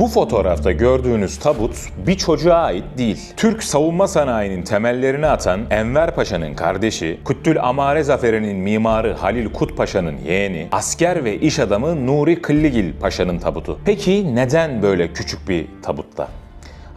Bu fotoğrafta gördüğünüz tabut bir çocuğa ait değil. Türk savunma sanayinin temellerini atan Enver Paşa'nın kardeşi, Kuttül Amare Zaferi'nin mimarı Halil Kut Paşa'nın yeğeni, asker ve iş adamı Nuri Kılligil Paşa'nın tabutu. Peki neden böyle küçük bir tabutta?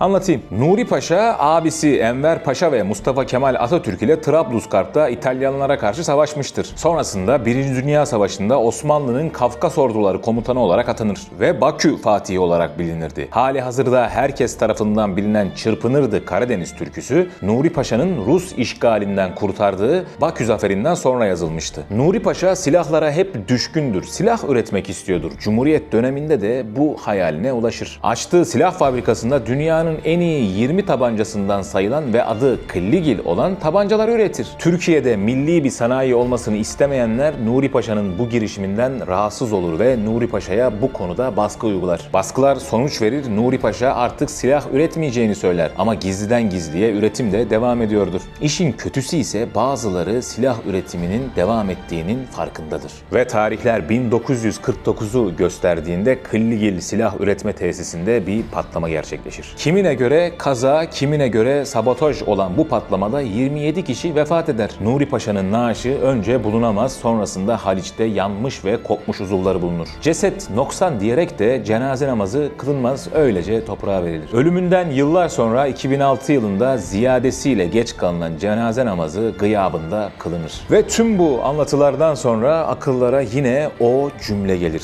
Anlatayım. Nuri Paşa, abisi Enver Paşa ve Mustafa Kemal Atatürk ile Trablusgarp'ta İtalyanlara karşı savaşmıştır. Sonrasında 1. Dünya Savaşı'nda Osmanlı'nın Kafkas orduları komutanı olarak atanır ve Bakü Fatihi olarak bilinirdi. Hali hazırda herkes tarafından bilinen Çırpınırdı Karadeniz türküsü, Nuri Paşa'nın Rus işgalinden kurtardığı Bakü zaferinden sonra yazılmıştı. Nuri Paşa silahlara hep düşkündür, silah üretmek istiyordur. Cumhuriyet döneminde de bu hayaline ulaşır. Açtığı silah fabrikasında dünyanın en iyi 20 tabancasından sayılan ve adı Kılligil olan tabancalar üretir. Türkiye'de milli bir sanayi olmasını istemeyenler Nuri Paşa'nın bu girişiminden rahatsız olur ve Nuri Paşa'ya bu konuda baskı uygular. Baskılar sonuç verir, Nuri Paşa artık silah üretmeyeceğini söyler ama gizliden gizliye üretim de devam ediyordur. İşin kötüsü ise bazıları silah üretiminin devam ettiğinin farkındadır. Ve tarihler 1949'u gösterdiğinde Kılligil silah üretme tesisinde bir patlama gerçekleşir. Kimine göre kaza, kimine göre sabotaj olan bu patlamada 27 kişi vefat eder. Nuri Paşa'nın naaşı önce bulunamaz, sonrasında Haliç'te yanmış ve kokmuş uzuvları bulunur. Ceset noksan diyerek de cenaze namazı kılınmaz, öylece toprağa verilir. Ölümünden yıllar sonra 2006 yılında ziyadesiyle geç kalınan cenaze namazı gıyabında kılınır. Ve tüm bu anlatılardan sonra akıllara yine o cümle gelir.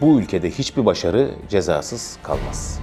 Bu ülkede hiçbir başarı cezasız kalmaz.